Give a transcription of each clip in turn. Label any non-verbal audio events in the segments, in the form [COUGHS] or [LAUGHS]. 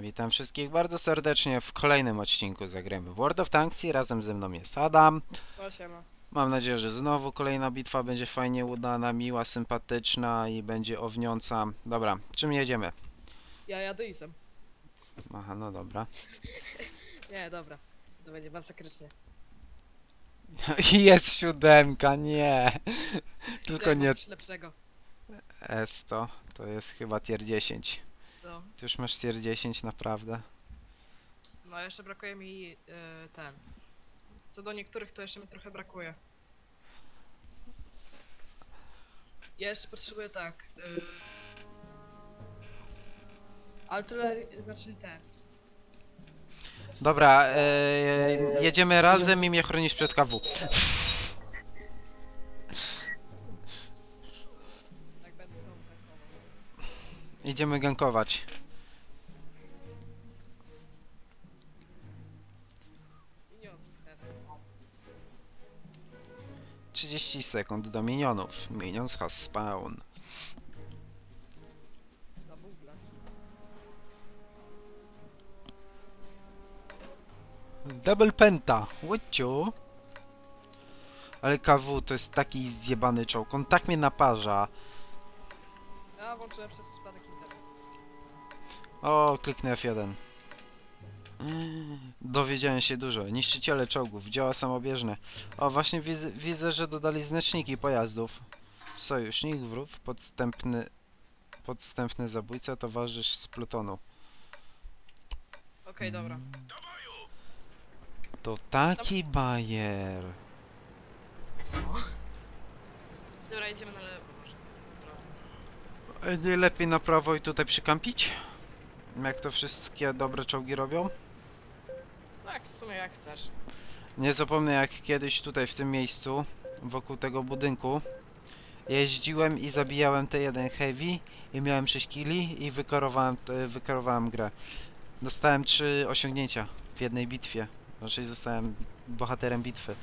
Witam wszystkich bardzo serdecznie w kolejnym odcinku Zagrajmy w World of Tanks i razem ze mną jest Adam. Siema. Mam nadzieję, że znowu kolejna bitwa będzie fajnie udana, miła, sympatyczna i będzie owniąca. Dobra, czym jedziemy? Ja jadę isem. Aha, no dobra. [LAUGHS] Nie, dobra. To będzie masakrycznie. [LAUGHS] Jest siódemka, nie. Tylko nie lepszego. S100, to jest chyba tier 10. No. Ty już masz tier 10 naprawdę? no jeszcze brakuje mi y, ten. Co do niektórych to jeszcze mi trochę brakuje. Ja jeszcze potrzebuję tak. Y, artylerii, znaczy ten. Dobra, e, jedziemy razem i mnie chronisz przed KW. Idziemy gankować. 30 sekund do minionów. Minions has spawn. Double penta. Łyciu. Ale KW to jest taki zjebany czołg. On tak mnie naparza. Ja włączyłem przez przypadek. O, kliknę F1. Dowiedziałem się dużo. Niszczyciele czołgów, działa samobieżne. O, właśnie widzę, widzę, że dodali znaczniki pojazdów. Sojusznik, wróg, podstępny, podstępny zabójca, towarzysz z plutonu. Okej, dobra. To taki bajer. Dobra, idziemy na lewo może. E, Nie lepiej na prawo i tutaj przykampić? Jak to wszystkie dobre czołgi robią? Tak, w sumie jak chcesz. Nie zapomnę jak kiedyś tutaj w tym miejscu, wokół tego budynku, jeździłem i zabijałem T1 Heavy i miałem 6 killi i wykarowałem, e, wykarowałem grę. Dostałem 3 osiągnięcia w jednej bitwie. Raczej zostałem bohaterem bitwy.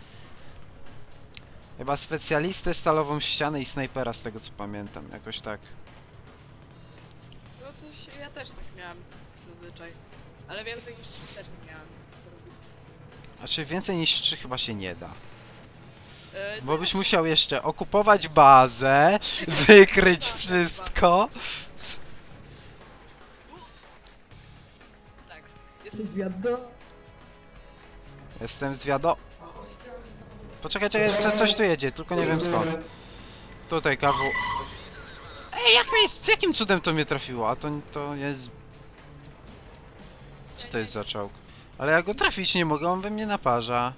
Chyba specjalistę, stalową ścianę i snajpera z tego co pamiętam, jakoś tak. Też tak miałem zazwyczaj. Ale więcej niż trzy też nie miałem. co robić. Znaczy więcej niż 3 chyba się nie da. E, Bo byś musiał jeszcze okupować bazę, wykryć wszystko. Tak. Jestem zwiado. Jestem zwiado... Poczekaj, czekaj, co, coś tu jedzie, tylko nie wiem skąd. Tutaj kawu. Ej, jak mi, z jakim cudem to mnie trafiło? A to, to jest... Co to jest za czołg? Ale ja go trafić nie mogę, on we mnie naparza.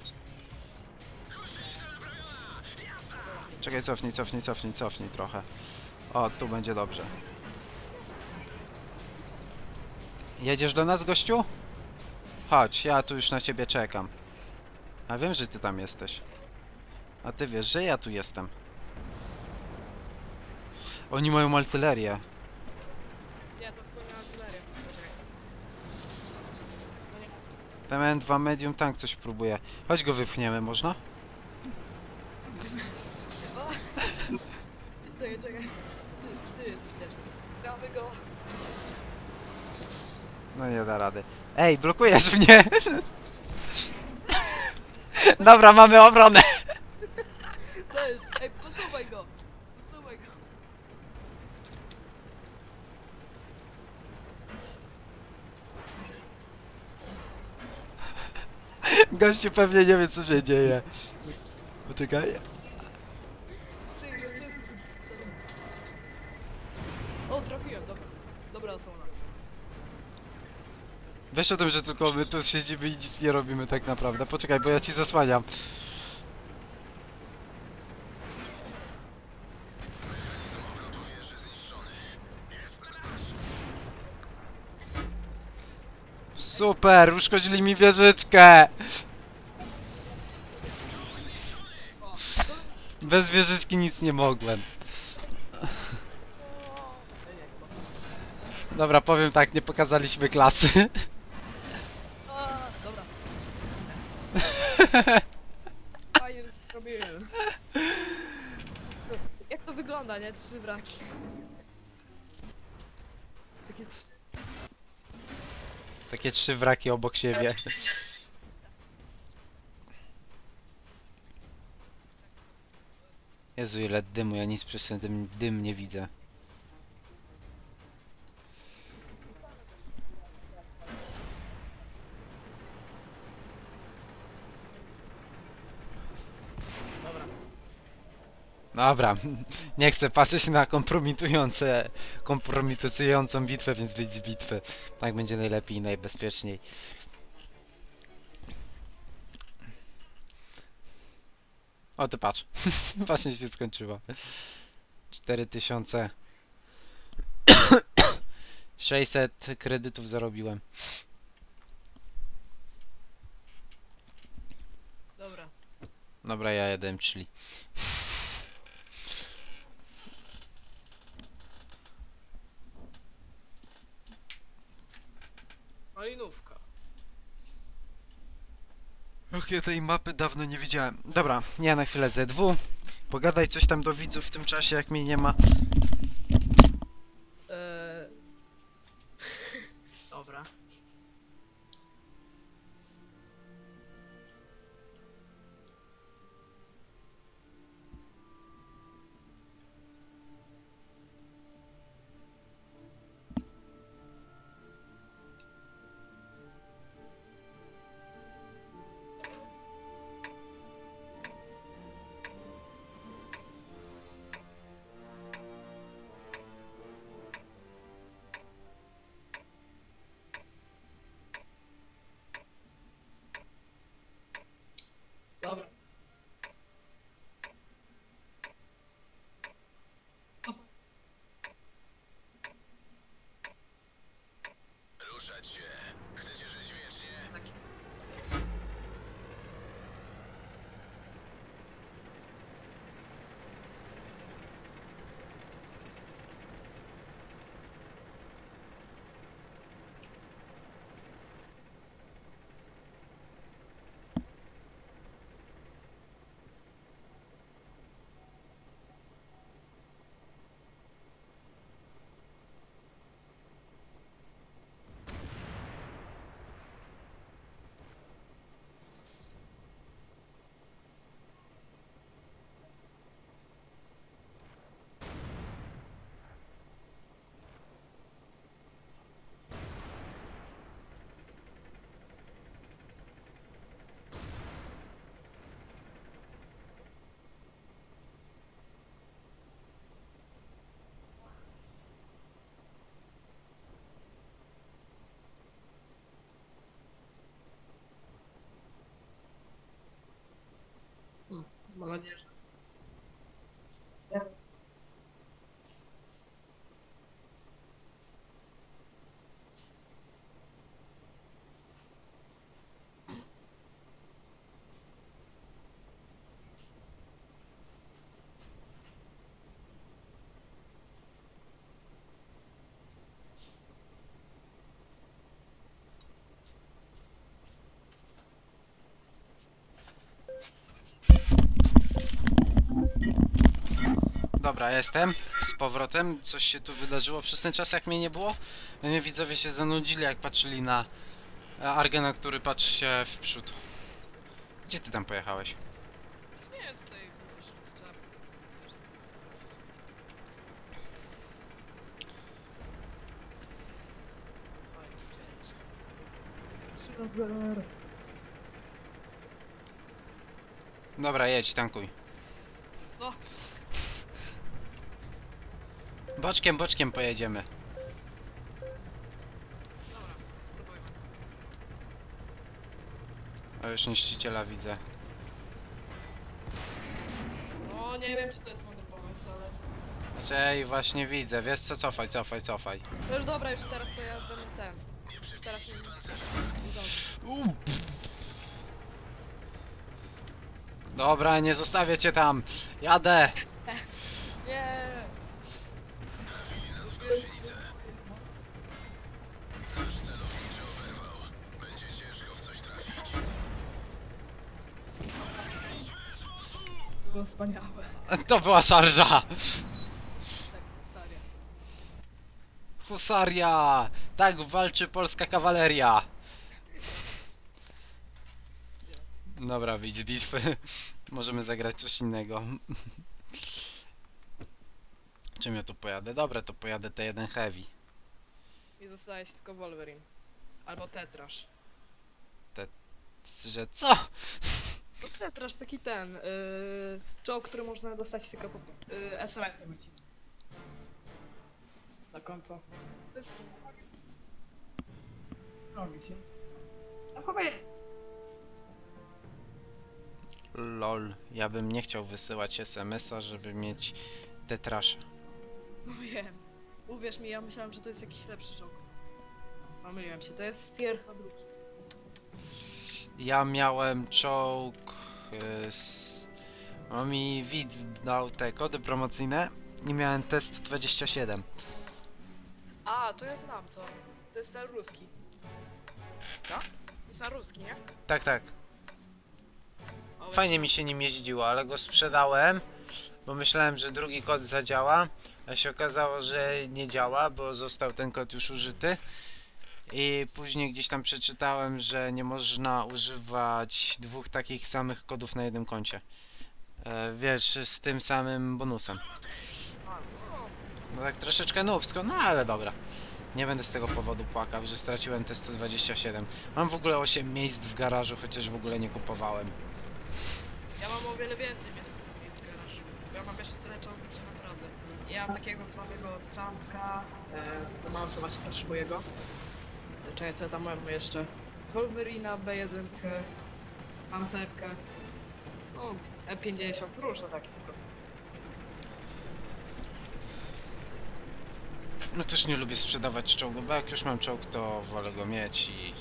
Czekaj, cofnij, cofnij, cofnij, cofnij trochę. O, tu będzie dobrze. Jedziesz do nas, gościu? Chodź, ja tu już na ciebie czekam. A wiem, że ty tam jesteś. A ty wiesz, że ja tu jestem. Oni mają artylerię. Nie, to nie. Ten M2 medium tank coś próbuje. Chodź go wypchniemy, można? Czekaj, czekaj. Ty, ty jesteś też. Gramy go. No nie da rady. Ej, blokujesz mnie! [LAUGHS] Dobra, mamy obronę! Gościu pewnie nie wie co się dzieje. Poczekaj. Czekaj, czekaj, czekaj. O, trafiłem, dobra. Dobra osłona. Wiesz o tym, że tylko my tu siedzimy i nic nie robimy tak naprawdę. Poczekaj, bo ja ci zasłaniam. Super, uszkodzili mi wieżyczkę! Bez wieżyczki nic nie mogłem. Dobra, powiem tak, nie pokazaliśmy klasy. Dobra. Fajnie zrobiłem. Jak to wygląda, nie? Trzy braki. Takie trzy... Takie trzy wraki obok siebie. Jezu, ile dymu, ja nic przez ten dym, dym nie widzę. Dobra. [LAUGHS] Nie chcę patrzeć na kompromitujące, kompromitującą bitwę, więc wyjdź z bitwy. Tak będzie najlepiej i najbezpieczniej. O, ty patrz. [LAUGHS] Właśnie się skończyło. 4000. 600 [COUGHS] kredytów zarobiłem. Dobra. Dobra, ja chili. Malinówka. Och, ja tej mapy dawno nie widziałem. Dobra, ja na chwilę ZW. Pogadaj coś tam do widzów w tym czasie, jak mnie nie ma. Ruszać się. Chcecie żyć wiecznie? Tak. Hmm, Mam nadzieję, że... Dobra, jestem z powrotem. Coś się tu wydarzyło przez ten czas, jak mnie nie było. Mnie widzowie się zanudzili, jak patrzyli na e, Argena, który patrzy się w przód. Gdzie ty tam pojechałeś? Nie wiem, tutaj Dobra, jedź, tankuj. Co? Boczkiem, boczkiem pojedziemy. Dobra, spróbujmy. O, już niszczyciela widzę. No, nie wiem, czy to jest mądry pomysł, ale... Znaczy, właśnie widzę. Wiesz co, cofaj, cofaj, cofaj. No już dobra, już teraz to ja będę ten. Już teraz nie... Dobra, nie zostawię cię tam. Jadę. Nie! Było wspaniałe. [LAUGHS] To była szarża. Tak. Husaria! Tak walczy polska kawaleria! Dobra, wyjdź z bitwy. Możemy zagrać coś innego. Czym ja tu pojadę? Dobra, to pojadę T1 Heavy. I zostaje się tylko Wolverine. Albo Tetrasz. Że co? No Tetrasz taki ten, yy, czołg, który można dostać tylko po yy, SMS-em ci. Na konto. To jest... Robi się. No powiem. Lol, ja bym nie chciał wysyłać SMS-a, żeby mieć te trasze. No wiem. Uwierz mi, ja myślałem, że to jest jakiś lepszy czołg. Pomyliłem się, to jest tier drugi. Ja miałem czołg. No mi widz dał te kody promocyjne i miałem test 27. A, to ja znam to. To jest ten ruski. Tak? To jest ten ruski, nie? Tak, tak. Fajnie mi się nim jeździło, ale go sprzedałem, bo myślałem, że drugi kod zadziała, a się okazało, że nie działa, bo został ten kod już użyty. I później gdzieś tam przeczytałem, że nie można używać dwóch takich samych kodów na jednym koncie. E, wiesz, z tym samym bonusem. No. Tak troszeczkę nubsko, no ale dobra. Nie będę z tego powodu płakał, że straciłem te 127. Mam w ogóle 8 miejsc w garażu, chociaż w ogóle nie kupowałem. Ja mam o wiele więcej miejsc, miejsc w garażu. Ja mam jeszcze tyle czołgów, naprawdę. Ja mam takiego słabego Trumpka, e, Manso właśnie potrzebuję go. Czekaj, co ja tam mam jeszcze? Wolverina, B1, Panterkę. No, E50, różne takie po prostu. No też nie lubię sprzedawać czołgu, bo jak już mam czołg, to wolę go mieć i...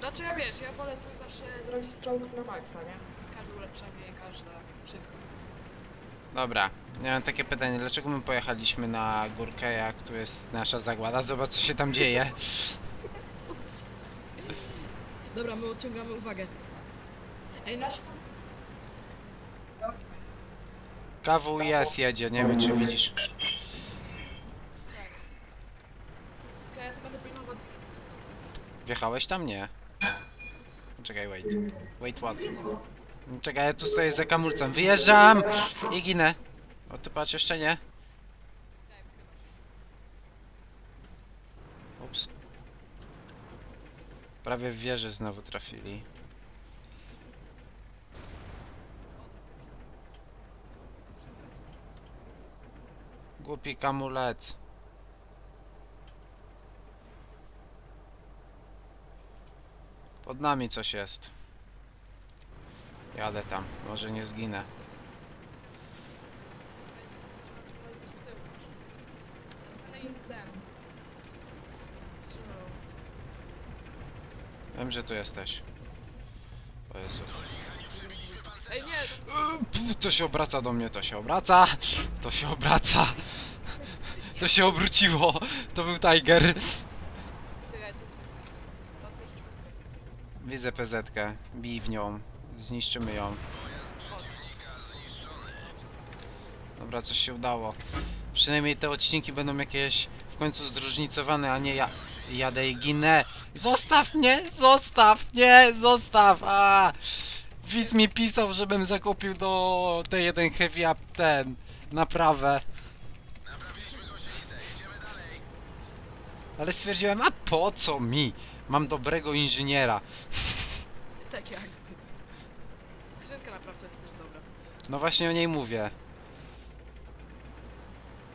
Znaczy ja wiesz, ja wolę swój zawsze zrobić czołg na maksa, nie? Każde ulepszenie, każde wszystko po prostu. Dobra, ja mam takie pytanie, dlaczego my pojechaliśmy na górkę, jak tu jest nasza zagłada? Zobacz, co się tam dzieje. Dobra, my odciągamy uwagę. Ej, nasi tam... KWS jedzie, nie wiem czy widzisz. Ja to będę pilnować. Wjechałeś tam? Nie. Czekaj, wait. Wait, what? Czekaj, ja tu stoję za kamulcem. Wyjeżdżam! I ginę. O, ty patrz, jeszcze nie. Ups. Prawie w wieży znowu trafili. Głupi kamulec. Pod nami coś jest. Jadę tam, może nie zginę. Wiem, że tu jesteś. O Jezu. Ej, nie, To się obraca do mnie, to się obraca, to się obraca. To się obróciło. To był Tiger. Widzę PZ-kę. Bij w nią. Zniszczymy ją. Dobra, coś się udało. Przynajmniej te odcinki będą jakieś w końcu zróżnicowane, a nie ja jadę i ginę. Zostaw mnie! Zostaw! Nie! Zostaw! A! Widz mi pisał, żebym zakupił do T1 Heavy Up ten naprawę. Ale stwierdziłem, a po co mi? Mam dobrego inżyniera. Tak jakby. Skrzynka naprawdę jest też dobra. No właśnie o niej mówię.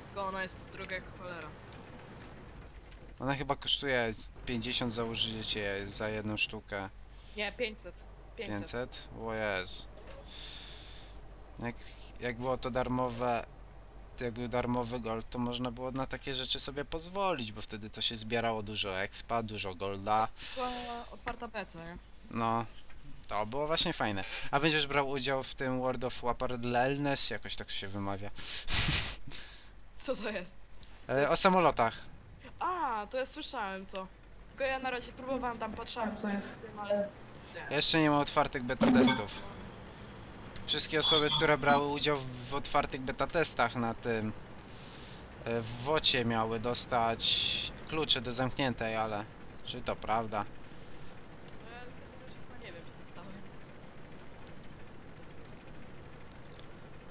Tylko ona jest droga jak cholera. Ona chyba kosztuje z 50 za użycie za jedną sztukę. Nie, 500. 500. 500? O Jezu. Jak, jak było to darmowe, jak był darmowy gold, to można było na takie rzeczy sobie pozwolić, bo wtedy to się zbierało dużo expa, dużo golda. Była otwarta beta, nie? No, to było właśnie fajne. A będziesz brał udział w tym World of Wapardelnes? Jakoś tak się wymawia. [LAUGHS] Co to jest? E, o samolotach. A, to ja słyszałem to. Tylko ja na razie próbowałem tam, patrzałem co jest z tym, ale... Jeszcze nie ma otwartych beta testów. Wszystkie osoby, które brały udział w otwartych beta testach na tym e, w wocie miały dostać klucze do zamkniętej, ale czy to prawda? No ja w każdym razie chyba nie wiem, czy dostałem.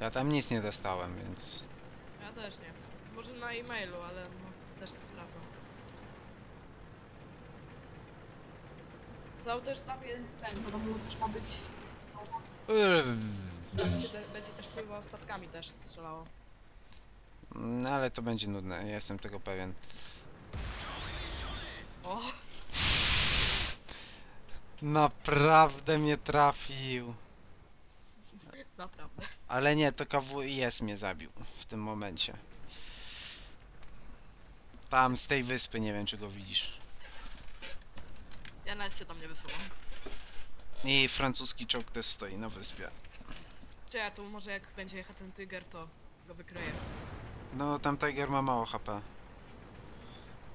Ja tam nic nie dostałem, więc Ja też nie. Może na e-mailu, ale no też nie sprawdzam. Cały też tam jest ten, to tam też ma być. Będzie, te, będzie też pływał statkami też strzelało. No ale to będzie nudne, ja jestem tego pewien. O! Naprawdę mnie trafił. [LAUGHS] Naprawdę. Ale nie, to KWIS mnie zabił w tym momencie. Tam z tej wyspy, nie wiem czy go widzisz. Ja nawet się tam nie wysyłam. I francuski czołg też stoi na wyspie. Czy ja tu może jak będzie jechał ten tyger, to go wykryję. No tam Tiger ma mało HP.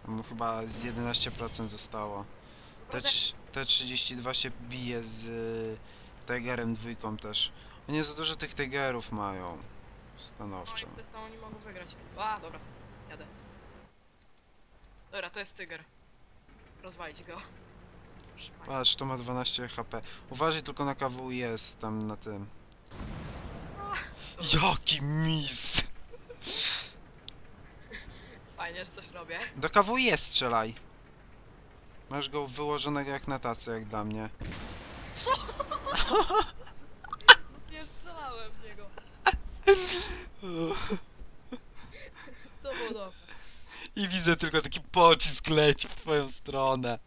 Mu chyba z 11% zostało. T, Naprawdę? trz- T32 się bije z y, Tigerem dwójką też. Oni za dużo tych Tigerów mają. No Stanowczo. i to co oni mogą wygrać. A, dobra. Jadę. Dobra, to jest tyger. Rozwalić go. Patrz, to ma 12 HP. Uważaj tylko na KWIS tam na tym. Jaki mis! Fajnie, że coś robię. Do KWIS strzelaj. Masz go wyłożonego jak na tacy, jak dla mnie. [LAUGHS] Nie strzelałem w niego. To było dobre. I widzę tylko taki pocisk leci w twoją stronę.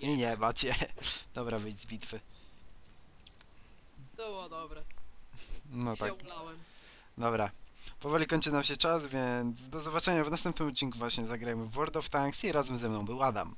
I nie macie. Dobra, wyjdź z bitwy. To było dobre. No się tak, ulałem. dobra. Powoli kończy nam się czas, więc do zobaczenia w następnym odcinku właśnie zagrajmy w World of Tanks i razem ze mną był Adam.